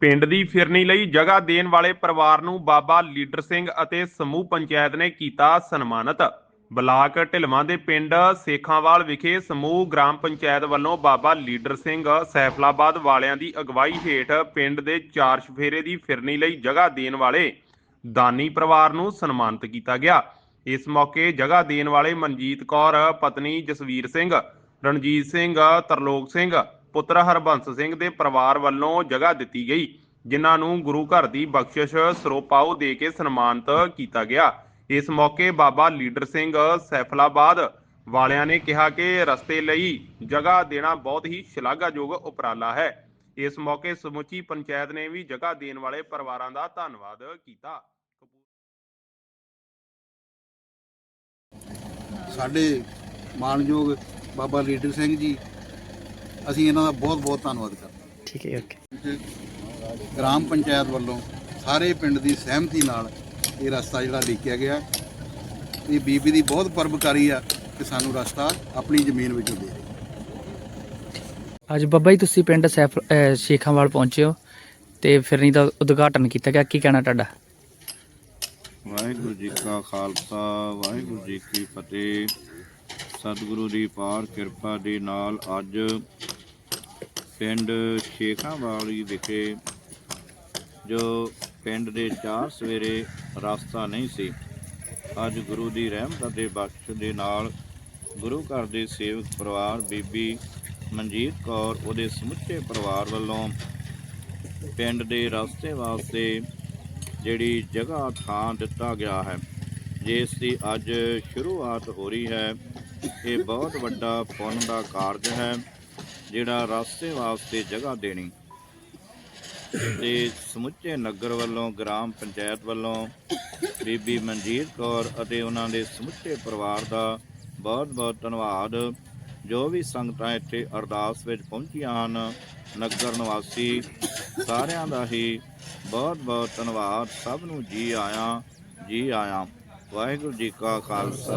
ਪਿੰਡ ਦੀ ਫਿਰਨੀ ਲਈ ਜਗ੍ਹਾ ਦੇਣ ਵਾਲੇ ਪਰਿਵਾਰ ਨੂੰ ਬਾਬਾ ਲੀਡਰ ਸਿੰਘ ਅਤੇ ਸਮੂਹ ਪੰਚਾਇਤ ਨੇ ਕੀਤਾ ਸਨਮਾਨਿਤ। ਬਲਾਕ ਢਿਲਵਾਂ ਦੇ ਪਿੰਡ ਸੇਖਾਂਵਾਲ ਵਿਖੇ ਸਮੂਹ ਗ੍ਰਾਮ ਪੰਚਾਇਤ ਵੱਲੋਂ ਬਾਬਾ ਲੀਡਰ ਸਿੰਘ ਸੈਫਲਾਬਾਦ ਵਾਲਿਆਂ ਦੀ ਅਗਵਾਈ ਹੇਠ ਪਿੰਡ ਦੇ ਚਾਰ ਸ਼ਫੇਰੇ ਦੀ ਫਿਰਨੀ ਲਈ ਜਗ੍ਹਾ ਦੇਣ ਵਾਲੇ ਦਾਨੀ ਪਰਿਵਾਰ ਨੂੰ ਸਨਮਾਨਿਤ ਕੀਤਾ ਗਿਆ। ਇਸ ਮੌਕੇ ਜਗ੍ਹਾ ਦੇਣ ਵਾਲੇ ਮਨਜੀਤ ਕੌਰ, ਪਤਨੀ ਜਸਵੀਰ ਸਿੰਘ, ਰਣਜੀਤ ਸਿੰਘ, ਤਰਲੋਕ ਸਿੰਘ ਪੁੱਤਰ ਹਰਬੰਸ ਸਿੰਘ ਦੇ ਪਰਿਵਾਰ ਵੱਲੋਂ ਜਗ੍ਹਾ ਦਿੱਤੀ ਗਈ, ਜਿਨ੍ਹਾਂ ਨੂੰ ਗੁਰੂ ਘਰ ਦੀ ਬਖਸ਼ਿਸ਼ ਸਰੋਪਾਓ ਦੇ ਕੇ ਸਨਮਾਨਿਤ ਕੀਤਾ ਗਿਆ। ਇਸ ਮੌਕੇ ਬਾਬਾ ਲੀਡਰ ਸਿੰਘ ਸੈਫਲਾਬਾਦ ਵਾਲਿਆਂ ਨੇ ਕਿਹਾ ਕਿ ਰਸਤੇ ਲਈ ਜਗ੍ਹਾ ਦੇਣਾ ਬਹੁਤ ਹੀ ਸ਼ਲਾਘਾਯੋਗ ਉਪਰਾਲਾ ਹੈ। ਇਸ ਮੌਕੇ ਸਮੁੱਚੀ ਪੰਚਾਇਤ ਨੇ ਵੀ ਜਗ੍ਹਾ ਦੇਣ ਵਾਲੇ ਪਰਿਵਾਰਾਂ ਦਾ ਧੰਨਵਾਦ ਕੀਤਾ। ਸਾਡੇ ਮਾਨਯੋਗ ਬਾਬਾ ਲੀਡਰ ਸਿੰਘ ਜੀ ਅਸੀਂ ਇਹਨਾਂ ਦਾ ਬਹੁਤ ਬਹੁਤ ਧੰਨਵਾਦ ਕਰਦੇ ਠੀਕ ਹੈ ਓਕੇ ਹਾਂ ਗ੍ਰਾਮ ਪੰਚਾਇਤ ਵੱਲੋਂ ਸਾਰੇ ਪਿੰਡ ਦੀ ਸਹਿਮਤੀ ਨਾਲ ਇਹ ਰਸਤਾ ਜਿਹੜਾ ਲਿਖਿਆ ਗਿਆ। ਇਹ ਬੀਬੀ ਦੀ ਬਹੁਤ ਪਰਬਕਾਰੀ ਆ ਕਿ ਸਾਨੂੰ ਰਸਤਾ ਆਪਣੀ ਜ਼ਮੀਨ ਵਿੱਚੋਂ ਦੇ ਰਹੀ ਅੱਜ ਬੱਬਾ ਜੀ ਤੁਸੀਂ ਪਿੰਡ ਸੈਫ ਅਹ ਸ਼ੇਖਾਂਵਾਲ ਪਹੁੰਚੇ ਹੋ ਤੇ ਫਿਰਨੀ ਦਾ ਉਦਘਾਟਨ ਕੀਤਾ ਗਿਆ। ਕੀ ਕਹਿਣਾ ਤੁਹਾਡਾ? ਵਾਹਿਗੁਰੂ ਜੀ ਕਾ ਖਾਲਸਾ ਵਾਹਿਗੁਰੂ ਜੀ ਕੀ ਫਤਿਹ। ਸਤਿਗੁਰੂ ਦੀ ਪਾਰ ਕਿਰਪਾ ਦੇ ਨਾਲ ਅੱਜ ਪਿੰਡ ਸ਼ੇਖਾਂਵਾਲੀ ਵਿਖੇ ਜੋ ਪਿੰਡ ਦੇ ਚਾਰ ਸਵੇਰੇ ਰਸਤਾ ਨਹੀਂ ਸੀ, ਅੱਜ ਗੁਰੂ ਦੀ ਰਹਿਮਤ ਅਤੇ ਬਖਸ਼ ਦੇ ਨਾਲ ਗੁਰੂ ਘਰ ਦੇ ਸੇਵਕ ਪਰਿਵਾਰ ਬੀਬੀ ਮਨਜੀਤ ਕੌਰ, ਉਹਦੇ ਸਮੁੱਚੇ ਪਰਿਵਾਰ ਵੱਲੋਂ ਪਿੰਡ ਦੇ ਰਸਤੇ ਵਾਸਤੇ ਜਿਹੜੀ ਜਗ੍ਹਾ ਥਾਂ ਦਿੱਤਾ ਗਿਆ ਹੈ, ਜਿਸ ਦੀ ਅੱਜ ਸ਼ੁਰੂਆਤ ਹੋ ਰਹੀ ਹੈ, ਇਹ ਬਹੁਤ ਵੱਡਾ ਪੁੰਨ ਦਾ ਕਾਰਜ ਹੈ। ਜਿਹੜਾ ਰਸਤੇ ਵਾਸਤੇ ਜਗ੍ਹਾ ਦੇਣੀ। ਤੇ ਸਮੁੱਚੇ ਨਗਰ ਵੱਲੋਂ, ਗ੍ਰਾਮ ਪੰਚਾਇਤ ਵੱਲੋਂ, ਬੀਬੀ ਮਨਜੀਤ ਕੌਰ ਅਤੇ ਉਹਨਾਂ ਦੇ ਸਮੁੱਚੇ ਪਰਿਵਾਰ ਦਾ ਬਹੁਤ ਬਹੁਤ ਧੰਨਵਾਦ। ਜੋ ਵੀ ਸੰਗਤਾਂ ਇੱਥੇ ਅਰਦਾਸ ਵਿੱਚ ਪਹੁੰਚੀਆਂ ਹਨ, ਨਗਰ ਨਿਵਾਸੀ, ਸਾਰਿਆਂ ਦਾ ਹੀ ਬਹੁਤ ਬਹੁਤ ਧੰਨਵਾਦ। ਸਭ ਨੂੰ ਜੀ ਆਇਆਂ ਜੀ ਆਇਆਂ। ਵਾਹਿਗੁਰੂ ਜੀ ਕਾ ਖਾਲਸਾ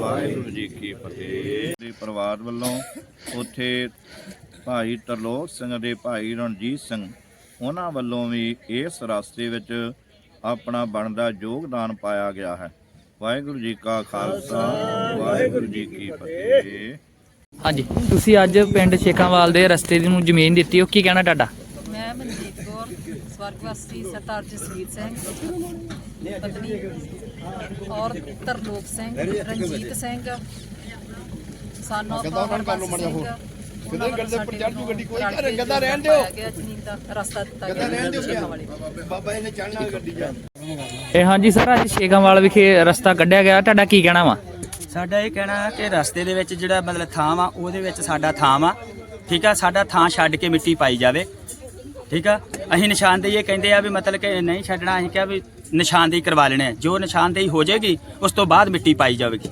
ਵਾਹਿਗੁਰੂ ਜੀ ਕੀ ਫਤਿਹ। ਦੇ ਪਰਿਵਾਰ ਵੱਲੋਂ ਉੱਥੇ ਭਾਈ ਤਰਲੋਕ ਸਿੰਘ ਦੇ ਭਾਈ ਰਣਜੀਤ ਸਿੰਘ ਉਹਨਾਂ ਵੱਲੋਂ ਵੀ ਇਸ ਰਸਤੇ ਵਿੱਚ ਆਪਣਾ ਬਣਦਾ ਯੋਗਦਾਨ ਪਾਇਆ ਗਿਆ ਹੈ। ਵਾਹਿਗੁਰੂ ਜੀ ਕਾ ਖਾਲਸਾ ਵਾਹਿਗੁਰੂ ਜੀ ਕੀ ਫਤਿਹ। ਹਾਂਜੀ ਤੁਸੀਂ ਅੱਜ ਪਿੰਡ ਸ਼ੇਖਾਂਵਾਲ ਦੇ ਰਸਤੇ ਦੀ ਨੂੰ ਜ਼ਮੀਨ ਦਿੱਤੀ ਹੋ ਕੀ ਕਹਿਣਾ ਤੁਹਾਡਾ? ਮੈਂ ਮਨਜੀਤ ਕੌਰ ਸਵਰਗਵਾਸੀ ਸਰਦਾਰ ਜਸਵੀਰ ਸਿੰਘ ਪਤਨੀ। ਔਰ ਤਰਲੋਕ ਸਿੰਘ ਰਣਜੀਤ ਸਿੰਘ ਸਾਨੋ ਹਰਬੰਸ ਸਿੰਘ ਕਿਤੇ ਗੱਡੇ ਪਰ ਚੜ ਜੂ ਗੱਡੀ ਕੋਈ ਘਰ ਗੱਦਾ ਰਹਿਣ ਦਿਓ। ਜ਼ਮੀਨ ਦਾ ਰਸਤਾ ਦਿੱਤਾ ਗਿਆ ਰਹਿਣ ਦਿਓ ਵਾਲੇ। ਇਹ ਹਾਂਜੀ ਸਰ ਅੱਜ ਸ਼ੇਖਾਂਵਾਲ ਵਿਖੇ ਰਸਤਾ ਕੱਢਿਆ ਗਿਆ। ਤੁਹਾਡਾ ਕੀ ਕਹਿਣਾ ਵਾ? ਸਾਡਾ ਇਹ ਕਹਿਣਾ ਹੈ ਕਿ ਰਸਤੇ ਦੇ ਵਿੱਚ ਜਿਹੜਾ ਮਤਲਬ ਥਾਂ ਵਾ ਉਹਦੇ ਵਿੱਚ ਸਾਡਾ ਥਾਂ ਵਾ। ਠੀਕ ਆ ਸਾਡਾ ਥਾਂ ਛੱਡ ਕੇ ਮਿੱਟੀ ਪਾਈ ਜਾਵੇ। ਠੀਕ ਆ ਅਸੀਂ ਨਿਸ਼ਾਨਦੇਹੀ ਇਹ ਕਹਿੰਦੇ ਆ ਵੀ ਮਤਲਬ ਕਿ ਨਹੀਂ ਛੱਡਣਾ ਅਸੀਂ ਕਿਹਾ ਵੀ ਨਿਸ਼ਾਨਦੇਹੀ ਕਰਵਾ ਲੈਣੇ ਜੋ ਨਿਸ਼ਾਨਦੇਹੀ ਹੋ ਜਾਏਗੀ ਉਸ ਤੋਂ ਬਾਅਦ ਮਿੱਟੀ ਪਾਈ ਜਾਵੇਗੀ।